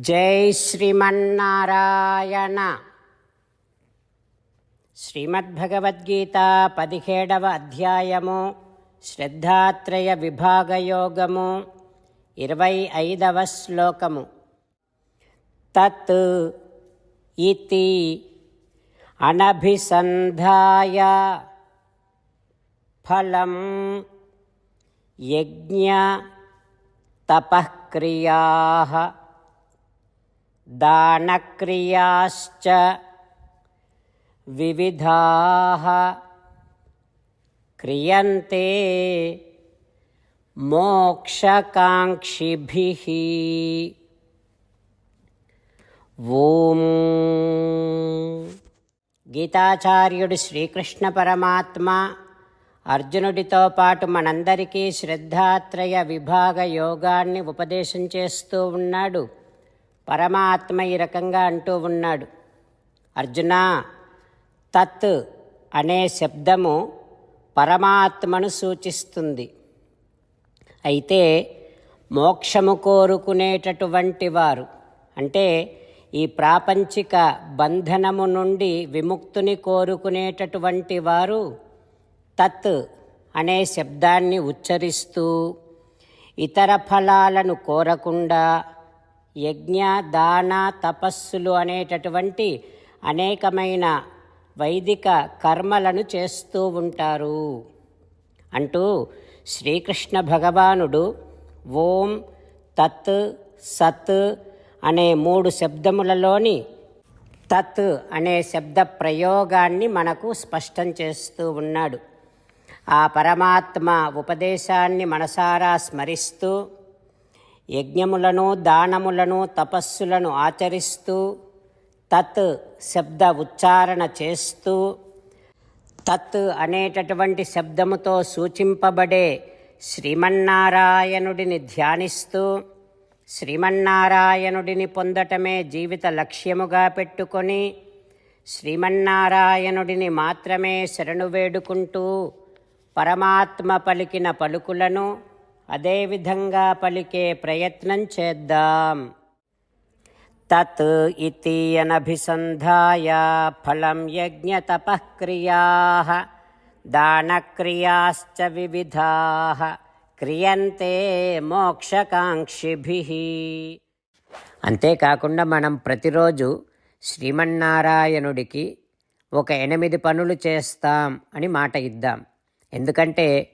జై శ్రీమన్నారాయణ. శ్రీమద్భగవద్గీత పదిహేడవ అధ్యాయము శ్రద్ధాత్రయ విభాగయోగము ఇరవై ఐదవ శ్లోకము. తత్ ఇతి అనభిసంధాయ ఫలం యజ్ఞ తపక్రియా దానక్రియాశ్చ వివిధా క్రియంతే మోక్షకాంక్షిభిः ఓం గీతాచార్యుడు శ్రీకృష్ణ పరమాత్మ అర్జునుడితో పాటు మనందరికీ శ్రద్ధాత్రయ విభాగ యోగాన్ని ఉపదేశం చేస్తూ ఉన్నాడు. పరమాత్మ ఈ రకంగా అంటూ ఉన్నాడు. అర్జున తత్ అనే శబ్దము పరమాత్మను సూచిస్తుంది. అయితే మోక్షము కోరుకునేటటువంటి వారు అంటే ఈ ప్రాపంచిక బంధనము నుండి విముక్తిని కోరుకునేటటువంటి వారు తత్ అనే శబ్దాన్ని ఉచ్చరిస్తూ ఇతర ఫలాలను కోరకుండా యజ్ఞ దాన తపస్సులు అనేటటువంటి అనేకమైన వైదిక కర్మలను చేస్తూ ఉంటారు. అంటూ శ్రీకృష్ణ భగవానుడు ఓం తత్ సత్ అనే మూడు శబ్దములలోని తత్ అనే శబ్ద ప్రయోగాన్ని మనకు స్పష్టం చేస్తూ ఉన్నాడు. ఆ పరమాత్మ ఉపదేశాన్ని మనసారా స్మరిస్తూ యజ్ఞములను దానములను తపస్సులను ఆచరిస్తూ తత్ శబ్ద ఉచ్చారణ చేస్తూ తత్ అనేటటువంటి శబ్దముతో సూచింపబడే శ్రీమన్నారాయణుడిని ధ్యానిస్తూ శ్రీమన్నారాయణుడిని పొందటమే జీవిత లక్ష్యముగా పెట్టుకొని శ్రీమన్నారాయణుడిని మాత్రమే శరణు వేడుకుంటూ పరమాత్మ పలికిన పలుకులను అదేవిధంగా పలికే ప్రయత్నం చేద్దాం. తత్ ఇతి అనభిసంధాయ ఫలం యజ్ఞతపక్రియా దానక్రియాశ్చ వివిధా క్రియంతే మోక్షకాంక్షిభి. అంతేకాకుండా మనం ప్రతిరోజు శ్రీమన్నారాయణుడికి ఒక ఎనిమిది పనులు చేస్తాం అని మాట ఇద్దాం. ఎందుకంటే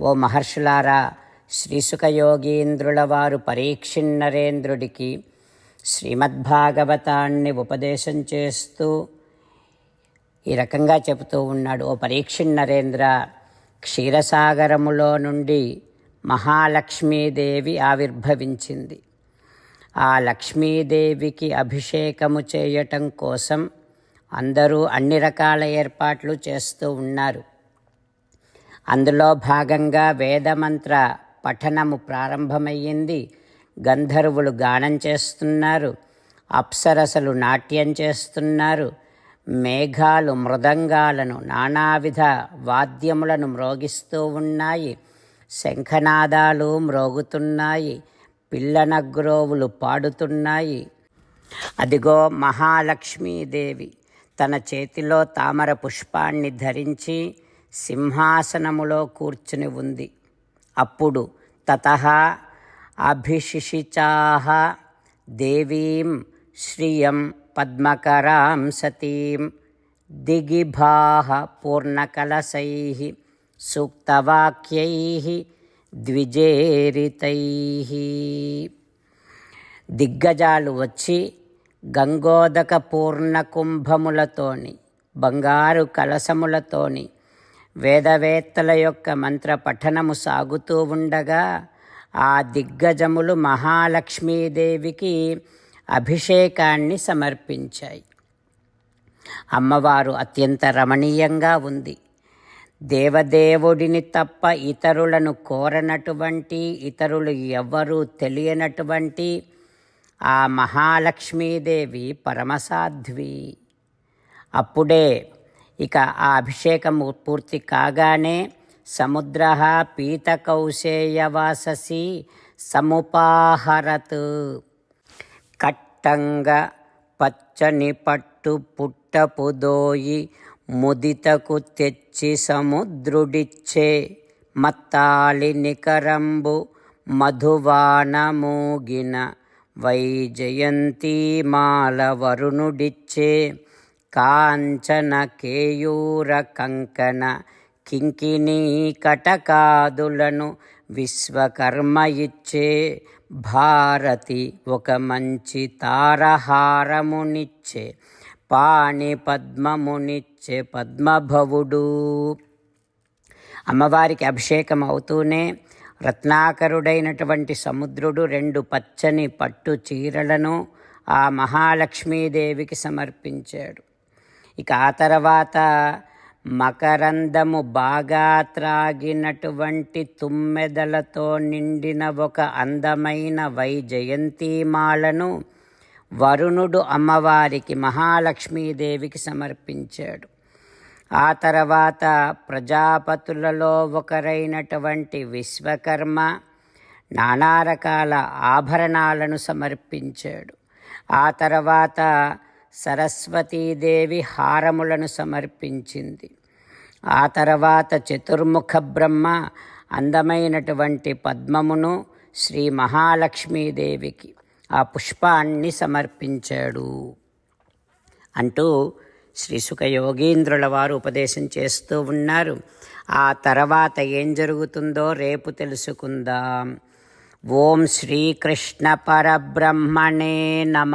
ఓ మహర్షులారా శ్రీసుఖయోగీంద్రుల వారు పరీక్షిన్నరేంద్రుడికి శ్రీమద్భాగవతాన్ని ఉపదేశం చేస్తూ ఈ రకంగా చెబుతూ ఉన్నాడు. ఓ పరీక్షిన్నరేంద్ర క్షీరసాగరములో నుండి మహాలక్ష్మీదేవి ఆవిర్భవించింది. ఆ లక్ష్మీదేవికి అభిషేకము చేయటం కోసం అందరూ అన్ని రకాల ఏర్పాట్లు చేస్తూ ఉన్నారు. అందులో భాగంగా వేదమంత్ర పఠనము ప్రారంభమయ్యింది. గంధర్వులు గానం చేస్తున్నారు. అప్సరసలు నాట్యం చేస్తున్నారు. మేఘాలు మృదంగాలను నానావిధ వాద్యములను మ్రోగిస్తూ ఉన్నాయి. శంఖనాదాలు మ్రోగుతున్నాయి. పిల్లనగ్రోవులు పాడుతున్నాయి. అదిగో మహాలక్ష్మీదేవి తన చేతిలో తామర పుష్పాన్ని ధరించి సింహాసనములో కూర్చుని ఉంది. అప్పుడు తత అభిషిషిచాహ దేవీం శ్రియం పద్మకరాం సతీం దిగిభాహ పూర్ణకలశై సూక్తవాక్యై ద్విజేరితై. దిగ్గజాలు వచ్చి గంగోదక పూర్ణ కుంభములతోని బంగారు కలసములతోని వేదవేత్తల యొక్క మంత్ర పఠనము సాగుతూ ఉండగా ఆ దిగ్గజములు మహాలక్ష్మీదేవికి అభిషేకాన్ని సమర్పించాయి. అమ్మవారు అత్యంత రమణీయంగా ఉంది. దేవదేవుడిని తప్ప ఇతరులను కోరనటువంటి ఇతరులు ఎవ్వరూ తెలియనటువంటి ఆ మహాలక్ష్మీదేవి పరమసాధ్వి. అప్పుడే ఇక ఆ అభిషేకము పూర్తి కాగానే సముద్ర పీతకౌశేయవాససి సముపాహరత్. కట్టంగా పచ్చని పట్టు పుట్టపుదోయి ముదితకు తెచ్చి సముద్రుడిచ్చే మత్తాళి నికరంబు మధువాన మూగిన వరుణుడిచ్చే కాంచన కేయూర కంకణ కింకిణీ కటకాదులను విశ్వకర్మ ఇచ్చే భారతి ఒక మంచి తారహారమునిచ్చే పాణి పద్మమునిచ్చే పద్మభవుడు. అమ్మవారికి అభిషేకం అవుతూనే రత్నాకరుడైనటువంటి సముద్రుడు రెండు పచ్చని పట్టు చీరలను ఆ మహాలక్ష్మీదేవికి సమర్పించాడు. ఇక ఆ తర్వాత మకరందము బాగా త్రాగినటువంటి తుమ్మెదలతో నిండిన ఒక అందమైన వైజయంతిమాలను వరుణుడు అమ్మవారికి మహాలక్ష్మీదేవికి సమర్పించాడు. ఆ తర్వాత ప్రజాపతులలో ఒకరైనటువంటి విశ్వకర్మ నానా రకాల ఆభరణాలను సమర్పించాడు. ఆ తర్వాత సరస్వతీదేవి హారములను సమర్పించింది. ఆ తర్వాత చతుర్ముఖ బ్రహ్మ అందమైనటువంటి పద్మమును శ్రీ మహాలక్ష్మీదేవికి ఆ పుష్పాన్ని సమర్పించాడు అంటూ శ్రీసుఖ యోగీంద్రుల వారు ఉపదేశం చేస్తూ ఉన్నారు. ఆ తర్వాత ఏం జరుగుతుందో రేపు తెలుసుకుందాం. ఓం శ్రీకృష్ణ పరబ్రహ్మణే నమ.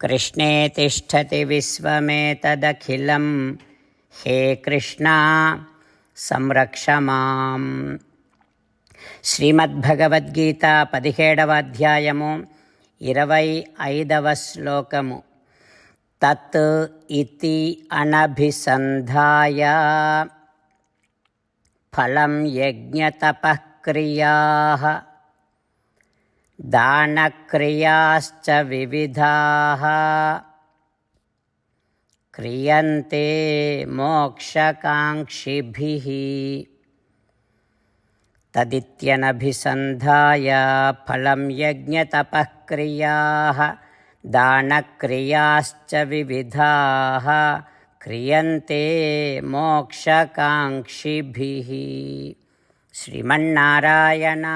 कृष्णे तिष्ठति विश्वमेतदखिलं हे कृष्णा సంరక్ష మాం శ్రీమద్భగవద్గీత పదిహేడవ అధ్యాయము ఇరవై ఐదవ శ్లోకము తత్ ఇతి అనభిసంధాయ ఫలం యజ్ఞతపక్రియా दानक्रियाश्च विविधाः क्रियन्ते मोक्षकाङ्क्षिभिः तदित्यनभिसन्धाय फलं यज्ञतपःक्रियाः दानक्रियाश्च विविधाः क्रियन्ते मोक्षकाङ्क्षिभिः श्रीमन्नारायणा